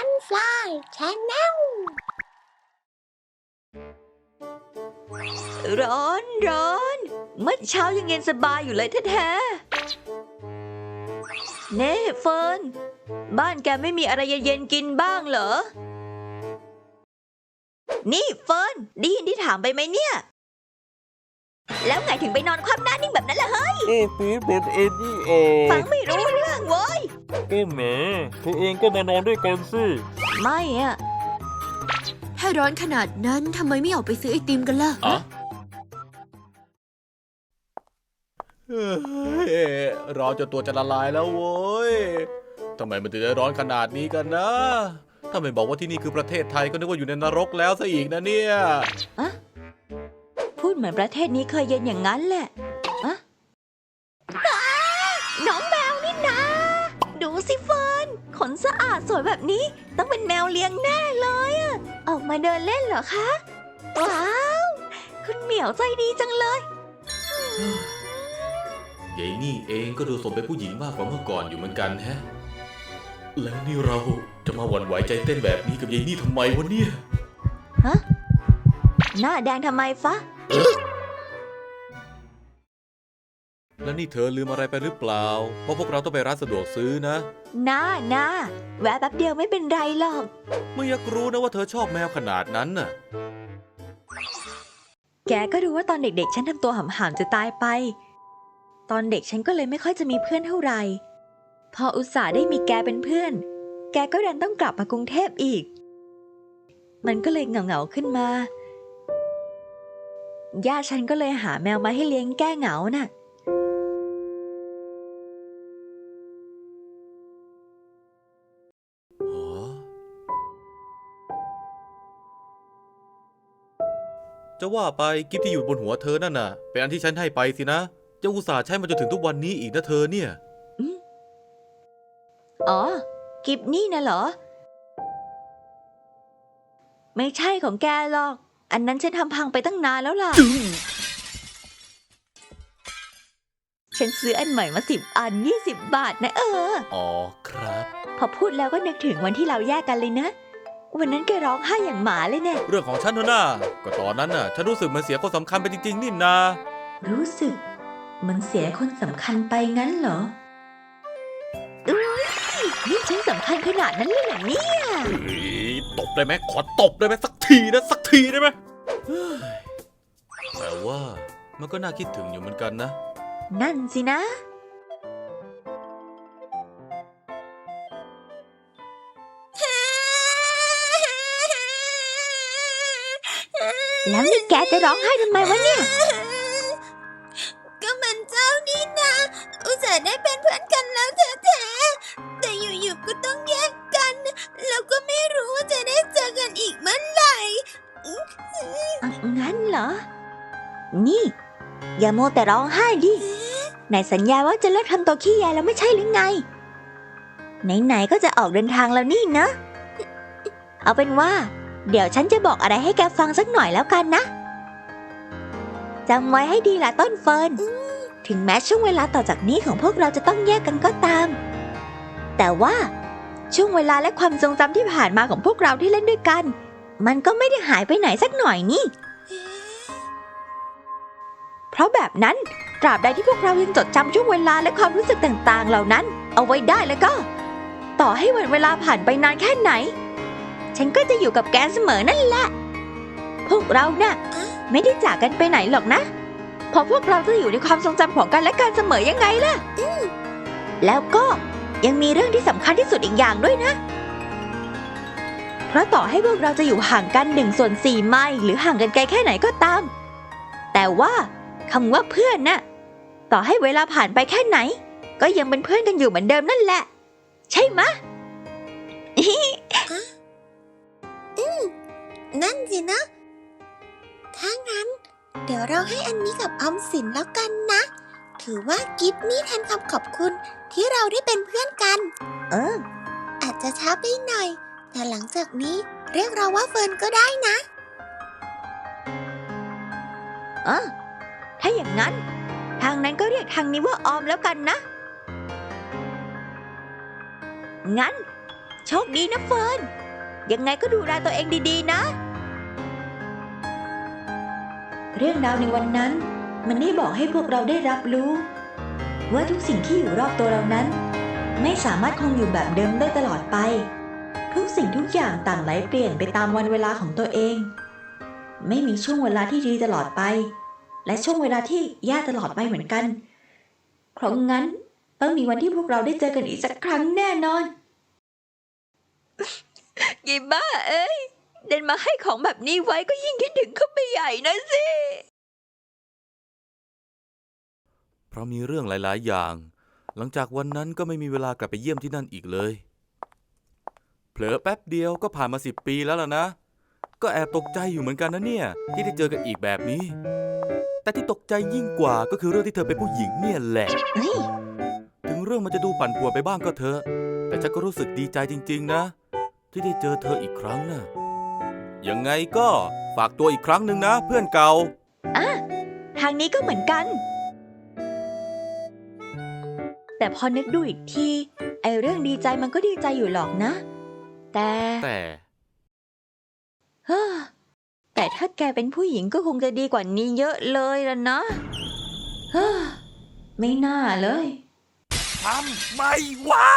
Sunfly Channel ร้อนร้อนเมื่อเช้ายังเย็นสบายอยู่เลยแท้ๆ เน่เฟิร์นบ้านแกไม่มีอะไรเย็นๆกินบ้างเหรอ นี่เฟิร์นได้ยินที่ถามไปไหมเนี่ย แล้วไงถึงไปนอนคว่ำหน้านิ่งแบบนั้นล่ะเฮ้ย เอ้ปีดเป็นเอ็นนี่เอง ฟังไม่รู้เรื่องเว้ย ก็แหมเธอเองก็มานอนด้วยกันสิ ไม่อะถ้าร้อนขนาดนั้นทำไมไม่ออกไปซื้อไอติมกันล่ะอะเฮ้ยร้อนจนตัวจะละลายแล้วโว้ย ทำไมมันถึงได้ร้อนขนาดนี้กันนะ ถ้าไม่บอกว่าที่นี่คือประเทศไทยก็นึกว่าอยู่ในนรกแล้วซะอีกนะเนี่ย พูดเหมือนประเทศนี้เคยเย็นอย่างนั้นแหละ สะอาดสวยแบบนี้ ต้องเป็นแมวเลี้ยงแน่เลยอะออกมาเดินเล่นเหรอคะ ว้าว คุณเหมียวใจดีจังเลยยายนี่เองก็ดูสมเป็นผู้หญิงมากกว่าเมื่อก่อนอยู่เหมือนกันแฮะ แล้วนี่เราจะมาหวั่นไหวใจเต้นแบบนี้กับยายนี่ทำไมวะเนี่ย หน้าแดงทำไมฟะ แล้วนี่เธอลืมอะไรไปหรือเปล่า เพราะพวกเราต้องไปร้านสะดวกซื้อนะหน้าหน้าแวะแป๊บเดียวไม่เป็นไรหรอก ไม่อยากรู้นะว่าเธอชอบแมวขนาดนั้นน่ะ แกก็รู้ว่าตอนเด็กๆ ฉันทำตัวหำๆจะตายไป ตอนเด็กฉันก็เลยไม่ค่อยจะมีเพื่อนเท่าไหร่ พออุตส่าห์ได้มีแกเป็นเพื่อน แกก็ดันต้องกลับมากรุงเทพอีก มันก็เลยเหงาๆขึ้นมา ย่าฉันก็เลยหาแมวมาให้เลี้ยงแก้เหงาน่ะ จะว่าไปกิฟที่อยู่บนหัวเธอนั่นน่ะ เป็นอันที่ฉันให้ไปสินะจะอุตส่าห์ใช้มาจนถึงทุกวันนี้อีกนะเธอเนี่ย อ๋อ กิฟนี่นะเหรอ ไม่ใช่ของแกหรอก อันนั้นฉันทำพังไปตั้งนานแล้วล่ะ ฉันซื้ออันใหม่มาสิบอันยี่สิบบาทนะเออ อ๋อครับ พอพูดแล้วก็นึกถึงวันที่เราแยกกันเลยนะ วันนั้นแกร้องไห้อย่างหมาเลยเนี่ย เรื่องของฉันเถอะนะก็ตอนนั้นน่ะ ฉันรู้สึกมันเสียคนสำคัญไปจริง ๆ นี่นารู้สึกมันเสียคนสำคัญไปงั้นเหรออุ้ยนี่ฉันสำคัญขนาดนั้นเลยเหรอเนี่ยเฮ้ยตบได้ไหมขอตบได้ไหมสักทีนะสักทีได้ไหมเฮ้ยแต่ว่ามันก็น่าคิดถึงอยู่เหมือนกันนะ นั่นสินะ แล้วนี่แกจะร้องไห้ทำไมวะเนี่ย ก็มันเจ้านี่นะ อุตส่าห์ได้เป็นเพื่อนกันแล้วแท้ๆแต่อยู่ๆก็ต้องแยกกัน แล้วก็ไม่รู้ว่าจะได้เจอกันอีกเมื่อไหร่อะงั้นเหรอ นี่ อย่าโมวแต่ร้องไห้ดิไหนสัญญาว่าจะเลิกทำตัวขี้แยแล้วไม่ใช่หรือไง ไหนๆก็จะออกเดินทางแล้วนี่นะ เอาเป็นว่า เดี๋ยวฉันจะบอกอะไรให้แกฟังสักหน่อยแล้วกันนะจำไว้ให้ดีล่ะต้นเฟิร์นถึงแม้ช่วงเวลาต่อจากนี้ของพวกเราจะต้องแยกกันก็ตาม แต่ว่าช่วงเวลาและความทรงจำที่ผ่านมาของพวกเราที่เล่นด้วยกัน มันก็ไม่ได้หายไปไหนสักหน่อยนี่ เพราะแบบนั้นตราบใดที่พวกเรายังจดจำช่วงเวลาและความรู้สึกต่างๆ เหล่านั้น เอาไว้ได้แล้วก็ ต่อให้วันเวลาผ่านไปนานแค่ไหน ฉันก็จะอยู่กับแกเสมอนั่นแหละ พวกเราน่ะไม่ได้จากกันไปไหนหรอกนะ เพราะพวกเราจะอยู่ในความทรงจำของกันและกันเสมอยังไงล่ะแล้วก็ยังมีเรื่องที่สำคัญที่สุดอีกอย่างด้วยนะ เพราะต่อให้พวกเราจะอยู่ห่างกันหนึ่งส่วนสี่ไมล์หรือห่างกันไกลแค่ไหนก็ตาม แต่ว่าคำว่าเพื่อนน่ะต่อให้เวลาผ่านไปแค่ไหน ก็ยังเป็นเพื่อนกันอยู่เหมือนเดิมนั่นแหละ ใช่มะ นั่นสินะ ถ้างั้น เดี๋ยวเราให้อันนี้กับออมสินแล้วกันนะ ถือว่ากิฟต์นี่แทนคำขอบคุณที่เราได้เป็นเพื่อนกัน เออ อาจจะช้าไปหน่อย แต่หลังจากนี้เรียกเราว่าเฟิร์นก็ได้นะเออถ้าอย่างนั้น ทางนั้นก็เรียกทางนี้ว่าออมแล้วกันนะ งั้น โชโชคดีนะเฟิร์น ยังไงก็ดูแลตัวเองดีๆนะ เรื่องราวในวันนั้น มันได้บอกให้พวกเราได้รับรู้ ว่าทุกสิ่งที่อยู่รอบตัวเรานั้น ไม่สามารถคงอยู่แบบเดิมได้ตลอดไป ทุกสิ่งทุกอย่างต่างไหลเปลี่ยนไปตามวันเวลาของตัวเอง ไม่มีช่วงเวลาที่ดีตลอดไป และช่วงเวลาที่แย่ตลอดไปเหมือนกันเพราะงั้นต้องมีวันที่พวกเราได้เจอกันอีกสักครั้งแน่นอนยิบ้าเอ้ย เดินมาให้ของแบบนี้ไว้ก็ยิ่งคิดถึงเข้าไปใหญ่นะสิ เพราะมีเรื่องหลาย ๆ อย่าง หลังจากวันนั้นก็ไม่มีเวลากลับไปเยี่ยมที่นั่นอีกเลย เผลอแป๊บเดียวก็ผ่านมาสิบปีแล้วล่ะนะ ก็แอบตกใจอยู่เหมือนกันนะเนี่ย ที่ได้เจอกันอีกแบบนี้ แต่ที่ตกใจยิ่งกว่าก็คือเรื่องที่เธอเป็นผู้หญิงเนี่ยแหละ เฮ้ย ถึงเรื่องมันจะดูปั่นป่วนไปบ้างก็เถอะ แต่ฉันก็รู้สึกดีใจจริง ๆ นะ ที่ได้เจอเธออีกครั้งนะ ยังไงก็ฝากตัวอีกครั้งหนึ่งนะเพื่อนเก่าทางนี้ก็เหมือนกัน แต่พอนึกดูอีกที ไอเรื่องดีใจมันก็ดีใจอยู่หรอกนะ แต่แต่เฮ้อแต่ถ้าแกเป็นผู้หญิงก็คงจะดีกว่านี้เยอะเลยล่ะนะเฮ้อไม่น่าเลย ทำไม่วะ